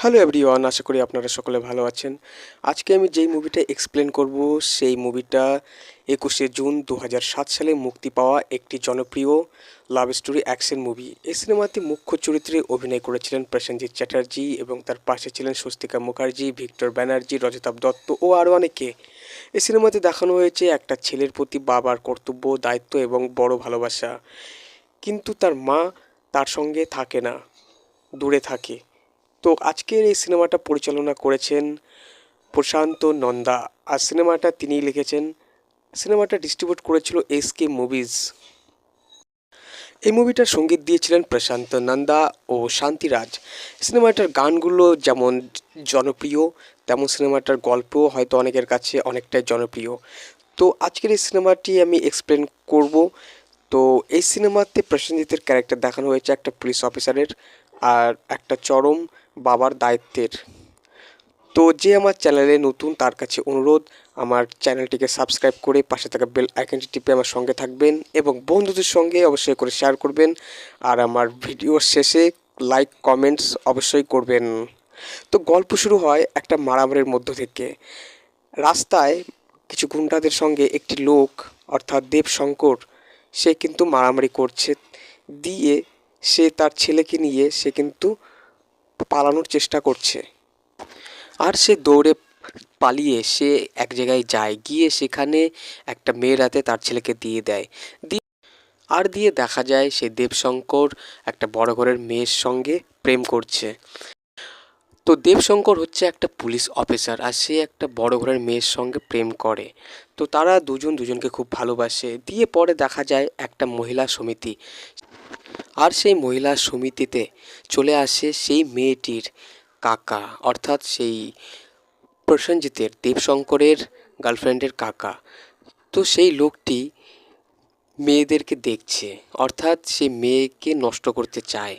Hello everyone আশা করি আপনারা সকলে ভালো আছেন। আজকে আমি যেই মুভিটা এক্সপ্লেন করব, সেই মুভিটা একুশে জুন দু সালে মুক্তি পাওয়া একটি জনপ্রিয় লাভ স্টোরি অ্যাকশন মুভি এই সিনেমাতে মুখ্য চরিত্রে অভিনয় করেছিলেন প্রসেনজিৎ চ্যাটার্জি এবং তার পাশে ছিলেন স্বস্তিকা মুখার্জি, ভিক্টর ব্যানার্জি, রজতাভ দত্ত ও আরও অনেকে। এই সিনেমাতে দেখানো হয়েছে একটা ছেলের প্রতি বাবার কর্তব্য, দায়িত্ব এবং বড় ভালোবাসা। কিন্তু তার মা তার সঙ্গে থাকে না, দূরে থাকে। তো আজকের এই সিনেমাটা পরিচালনা করেছেন প্রশান্ত নন্দা। আর সিনেমাটা তিনিই লিখেছেন, সিনেমাটা ডিস্ট্রিবিউট করেছিল এস কে মুভিজ এই মুভিটার সংগীত দিয়েছিলেন প্রশান্ত নন্দা ও শান্তিরাজ। সিনেমাটার গানগুলো যেমন জনপ্রিয়, তেমন সিনেমাটার গল্পও হয়তো অনেকের কাছে অনেকটাই জনপ্রিয়। তো আজকের এই সিনেমাটি আমি এক্সপ্লেন করব। তো এই সিনেমাতে প্রসেনজিতের ক্যারেক্টার দেখানো হয়েছে একটা পুলিশ অফিসারের আর একটা চরম বাবার দায়িত্বের। তো যে আমার চ্যানেলে নতুন তার কাছে অনুরোধ, আমার চ্যানেলটিকে সাবস্ক্রাইব করে পাশে থাকা বেল আইকনটি টিপে আমার সঙ্গে থাকবেন এবং বন্ধুদের সঙ্গে অবশ্যই করে শেয়ার করবেন আর আমার ভিডিওর শেষে লাইক, কমেন্টস অবশ্যই করবেন। তো গল্প শুরু হয় একটা মারামারির মধ্য থেকে। রাস্তায় কিছু গুন্ডাদের সঙ্গে একটি লোক, অর্থাৎ দেবশঙ্কর, সে কিন্তু মারামারি করছে। দিয়ে সে তার ছেলেকে নিয়ে সে কিন্তু পালানোর চেষ্টা করছে। আর সে দৌড়ে পালিয়ে সে এক জায়গায় যায়। গিয়ে সেখানে একটা মেয়ের হাতে তার ছেলেকে দিয়ে দেয়। দিয়ে আর দিয়ে দেখা যায় সে দেবশঙ্কর একটা বড় ঘরের মেয়ের সঙ্গে প্রেম করছে। তো দেবশঙ্কর হচ্ছে একটা পুলিশ অফিসার আর সে একটা বড় ঘরের মেয়ের সঙ্গে প্রেম করে। তো তারা দুজন দুজনকে খুব ভালোবাসে। দিয়ে পরে দেখা যায় একটা মহিলা সমিতি। আর সেই মহিলা সমিতিতে চলে আসে সেই মেয়েটির কাকা, অর্থাৎ সেই প্রসেনজিতের, দেবশঙ্করের গার্লফ্রেন্ডের কাকা। তো সেই লোকটি মেয়েদেরকে দেখছে, অর্থাৎ সে মেয়েকে নষ্ট করতে চায়।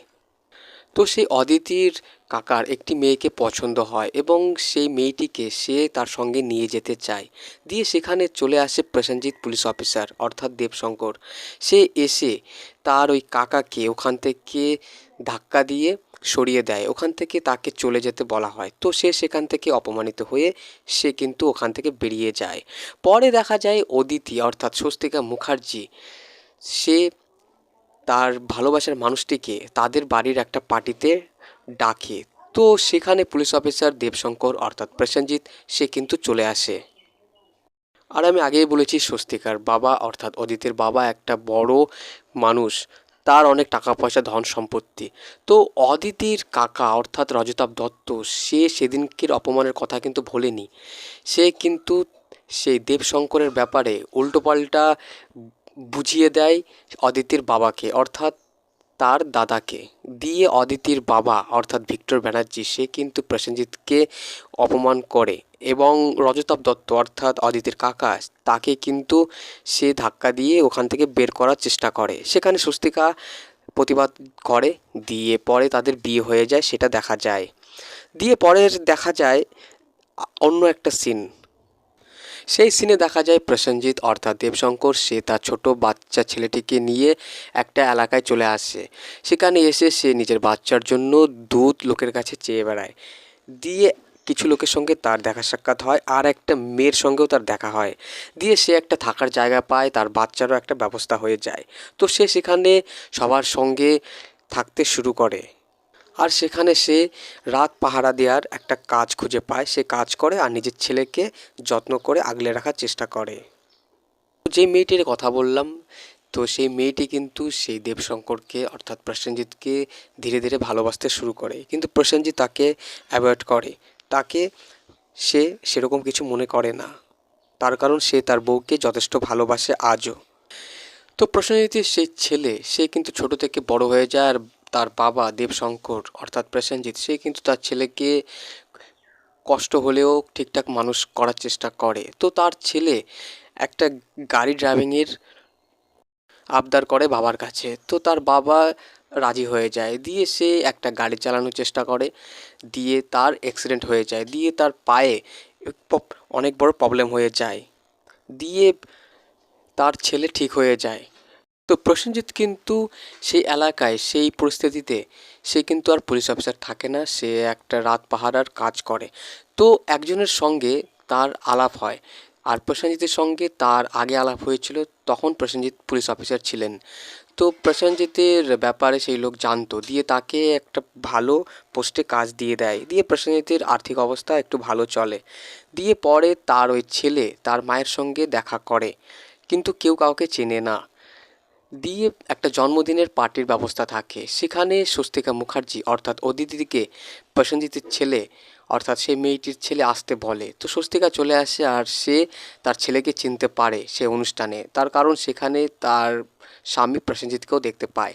তো সেই অদিতির কাকার একটি মেয়েকে পছন্দ হয় এবং সেই মেয়েটিকে সে তার সঙ্গে নিয়ে যেতে চায়। দিয়ে সেখানে চলে আসে প্রসেনজিৎ পুলিশ অফিসার অর্থাৎ দেবশঙ্কর। সে এসে তার ওই কাকাকে ওখান থেকে ধাক্কা দিয়ে সরিয়ে দেয়। ওখান থেকে তাকে চলে যেতে বলা হয়। তো সে সেখান থেকে অপমানিত হয়ে সে কিন্তু ওখান থেকে বেরিয়ে যায়। পরে দেখা যায় অদিতি অর্থাৎ স্বস্তিকা মুখার্জি, সে তার ভালোবাসার মানুষটিকে তাদের বাড়ির একটা পার্টিতে ডাকে। তো সেখানে পুলিশ অফিসার দেবশঙ্কর অর্থাৎ প্রসেনজিৎ, সে কিন্তু চলে আসে। আর আমি আগেই বলেছি, স্বস্তিকার বাবা অর্থাৎ অদিতের বাবা একটা বড় মানুষ। তার অনেক টাকা পয়সা ধন সম্পত্তি। তো অদিতির কাকা অর্থাৎ রজতাভ দত্ত, সে সেদিনকের অপমানের কথা কিন্তু ভোলেনি। সে কিন্তু সেই দেবশঙ্করের ব্যাপারে উল্টোপাল্টা বুঝিয়ে দেয় অদিতির বাবাকে, অর্থাৎ তার দাদাকে। দিয়ে অদিতির বাবা, অর্থাৎ ভিক্টর ব্যানার্জি, সে কিন্তু প্রসেনজিৎকে অপমান করে এবং রজতাভ দত্ত, অর্থাৎ অদিতির কাকা, তাকে কিন্তু সে ধাক্কা দিয়ে ওখান থেকে বের করার চেষ্টা করে। সেখানে স্বস্তিকা প্রতিবাদ করে, দিয়ে পরে তাদের বিয়ে হয়ে যায়, সেটা দেখা যায়। দিয়ে পরের দেখা যায় অন্য একটা সিন সেই সিনে দেখা যায় প্রসেনজিৎ অর্থাৎ দেবশঙ্কর। সে তার ছোট বাচ্চা ছেলেটিকে নিয়ে একটা এলাকায় চলে আসে। সেখানে এসে সে নিজের বাচ্চার জন্য দুধ লোকের কাছে চেয়ে বেড়ায়। দিয়ে কিছু লোকের সঙ্গে তার দেখা সাক্ষাৎ হয় আর একটা মেয়ের সঙ্গেও তার দেখা হয়। দিয়ে সে একটা থাকার জায়গা পায়, তার বাচ্চারও একটা ব্যবস্থা হয়ে যায়। তো সে সেখানে সবার সঙ্গে থাকতে শুরু করে। আর সেখানে সে রাত পাহারা দেওয়ার একটা কাজ খুঁজে পায়। সে কাজ করে আর নিজের ছেলেকে যত্ন করে আগলে রাখার চেষ্টা করে। যে মেয়েটির কথা বললাম, তো সেই মেয়েটি কিন্তু সেই দেবশঙ্করকে অর্থাৎ প্রসেনজিৎকে ধীরে ধীরে ভালোবাসতে শুরু করে। কিন্তু প্রসেনজিৎ তাকে অ্যাভয়েড করে। তাকে সে সেরকম কিছু মনে করে না। তার কারণ সে তার বউকে যথেষ্ট ভালোবাসে আজও। তো প্রসেনজিতের সেই ছেলে, সে কিন্তু ছোট থেকে বড় হয়ে যায় আর তার বাবা দেবশঙ্কর, অর্থাৎ প্রসেনজিৎ, সে কিন্তু তার ছেলেকে কষ্ট হলেও ঠিকঠাক মানুষ করার চেষ্টা করে। তো তার ছেলে একটা গাড়ি ড্রাইভিংয়ের আবদার করে বাবার কাছে। তো তার বাবা রাজি হয়ে যায়। দিয়ে সে একটা গাড়ি চালানোর চেষ্টা করে। দিয়ে তার অ্যাক্সিডেন্ট হয়ে যায়। দিয়ে তার পায়ে অনেক বড় প্রবলেম হয়ে যায়। দিয়ে তার ছেলে ঠিক হয়ে যায়। তো প্রসেনজিৎ কিন্তু সেই এলাকায়, সেই পরিস্থিতিতে সে কিন্তু আর পুলিশ অফিসার থাকে না, সে একটা রাত পাহারার কাজ করে। তো একজনের সঙ্গে তার আলাপ হয় আর প্রসেনজিতের সঙ্গে তার আগে আলাপ হয়েছিল, তখন প্রসেনজিৎ পুলিশ অফিসার ছিলেন। তো প্রসেনজিতের ব্যাপারে সেই লোক জানতো, দিয়ে তাকে একটা ভালো পোস্টে কাজ দিয়ে দেয়। দিয়ে প্রসেনজিতের আর্থিক অবস্থা একটু ভালো চলে। দিয়ে পরে তার ওই ছেলে তার মায়ের সঙ্গে দেখা করে, কিন্তু কেউ কাউকে চেনে না। দিয়ে একটা জন্মদিনের পার্টির ব্যবস্থা থাকে। সেখানে স্বস্তিকা মুখার্জি অর্থাৎ অদিতিকে প্রসেনজিতের ছেলে অর্থাৎ সেই মেয়েটির ছেলে আসতে বলে। তো স্বস্তিকা চলে আসে আর সে তার ছেলেকে চিনতে পারে সে অনুষ্ঠানে। তার কারণ সেখানে তার স্বামী প্রসেনজিৎকেও দেখতে পায়।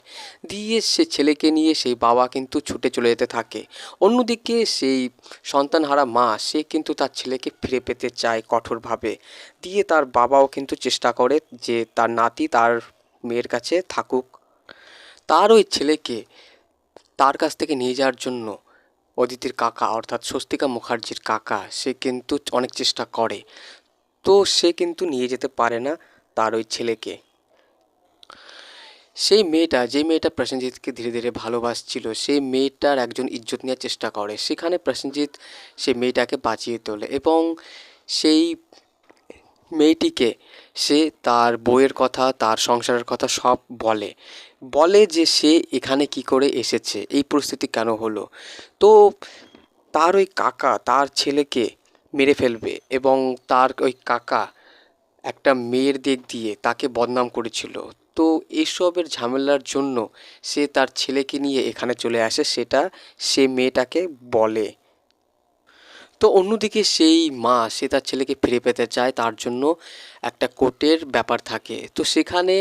দিয়ে সে ছেলেকে নিয়ে সেই বাবা কিন্তু ছুটে চলে যেতে থাকে। অন্যদিকে সেই সন্তানহারা মা, সে কিন্তু তার ছেলেকে ফিরে পেতে চায় কঠোরভাবে। দিয়ে তার বাবাও কিন্তু চেষ্টা করে যে তার নাতি তার মেয়ের কাছে থাকুক। তার ওই ছেলেকে তার কাছ থেকে নিয়ে যাওয়ার জন্য অদিতির কাকা, অর্থাৎ স্বস্তিকা মুখার্জির কাকা, সে কিন্তু অনেক চেষ্টা করে। তো সে কিন্তু নিয়ে যেতে পারে না তার ওই ছেলেকে। সেই মেয়েটা, যে মেয়েটা প্রসেনজিৎকে ধীরে ধীরে ভালোবাসছিল, সেই মেয়েটার একজন ইজ্জত নেওয়ার চেষ্টা করে। সেখানে প্রসেনজিৎ সেই মেয়েটাকে বাঁচিয়ে তোলে এবং সেই মেয়েটিকে সে তার বইয়ের কথা, তার সংসারের কথা সব বলে। বলে যে সে এখানে কি করে এসেছে, এই পরিস্থিতি কেন হলো? তো তার ওই কাকা, তার ছেলেকে মেরে ফেলবে এবং তার ওই কাকা একটা মেয়ের দিক দিয়ে তাকে বদনাম করেছিল। তো এসবের ঝামেলার জন্য সে তার ছেলেকে নিয়ে এখানে চলে আসে, সেটা সে মেয়েটাকে বলে। তো অন্যদিকে সেই মা, সে তার ছেলেকে ফিরে পেতে চায়, তার জন্য একটা কোর্টের ব্যাপার থাকে। তো সেখানে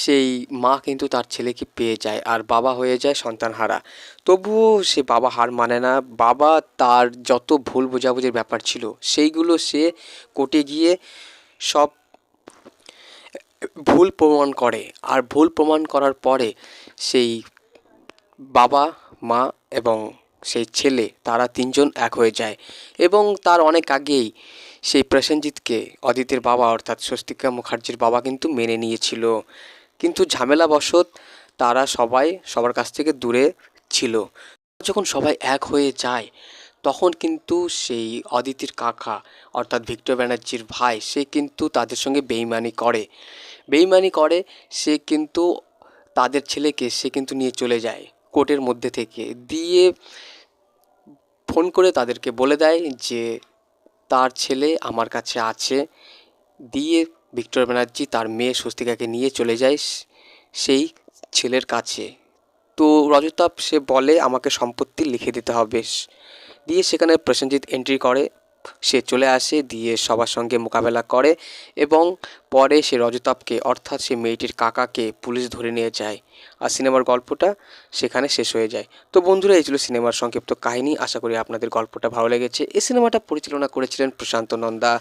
সেই মা কিন্তু তার ছেলেকে পেয়ে যায়, আর বাবা হয়ে যায় সন্তানহারা। তবুও সে বাবা হার মানে না। বাবা তার যত ভুল বোঝাবুঝির ব্যাপার ছিল, সেইগুলো সে কোর্টে গিয়ে সব ভুল প্রমাণ করে। আর ভুল প্রমাণ করার পরে সেই বাবা, মা এবং সেই ছেলে, তারা তিনজন এক হয়ে যায় এবং তার অনেক আগেই সেই প্রসেনজিৎকে, অদিতির বাবা অর্থাৎ স্বস্তিকা মুখার্জির বাবা কিন্তু মেনে নিয়েছিল। কিন্তু ঝামেলাবশত তারা সবাই সবার কাছ থেকে দূরে ছিল। যখন সবাই এক হয়ে যায়, তখন কিন্তু সেই অদিতির কাকা অর্থাৎ ভিক্টর ব্যানার্জির ভাই, সে কিন্তু তাদের সঙ্গে বেইমানি করে। বেইমানি করে, সে কিন্তু তাদের ছেলেকে সে কিন্তু নিয়ে চলে যায় কোর্টের মধ্যে থেকে। দিয়ে ফোন করে তাদেরকে বলে দেয় যে, তার ছেলে আমার কাছে আছে। দিয়ে ভিক্টর ব্যানার্জি তার মেয়ে স্বস্তিকাকে নিয়ে চলে যায় সেই ছেলের কাছে। তো রজতাপ সে বলে, আমাকে সম্পত্তি লিখে দিতে হবে। দিয়ে সেখানে প্রসেনজিৎ এন্ট্রি করে। সে চলে আসে, দিয়ে সবার সঙ্গে মোকাবেলা করে এবং পরে সে রজতাপকে, অর্থাৎ সে মেয়েটির কাকাকে পুলিশ ধরে নিয়ে যায়। আর সিনেমার গল্পটা সেখানে শেষ হয়ে যায়। তো বন্ধুরা, এই ছিল সিনেমার সংক্ষিপ্ত কাহিনী। আশা করি আপনাদের গল্পটা ভালো লেগেছে। এই সিনেমাটা পরিচালনা করেছিলেন প্রশান্ত নন্দা।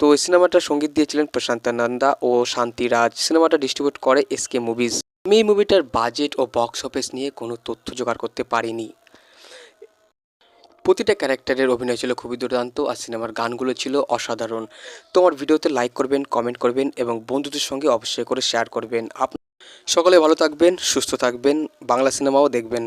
তো এই সিনেমাটার সংগীত দিয়েছিলেন প্রশান্ত নন্দা ও শান্তি রাজ। সিনেমাটা ডিস্ট্রিবিউট করে এসকে মুভিজ। আমি এই মুভিটার বাজেট ও বক্স অফিস নিয়ে কোনো তথ্য জোগাড় করতে পারিনি। প্রতিটা ক্যারেক্টারের অভিনয় ছিল খুবই দুর্দান্ত আর সিনেমার গানগুলো ছিল অসাধারণ। তোমার ভিডিওতে লাইক করবেন কমেন্ট করবেন এবং বন্ধুদের সঙ্গে অবশ্যই করে শেয়ার করবেন। আপ সকলে ভালো থাকবেন, সুস্থ থাকবেন, বাংলা সিনেমাও দেখবেন।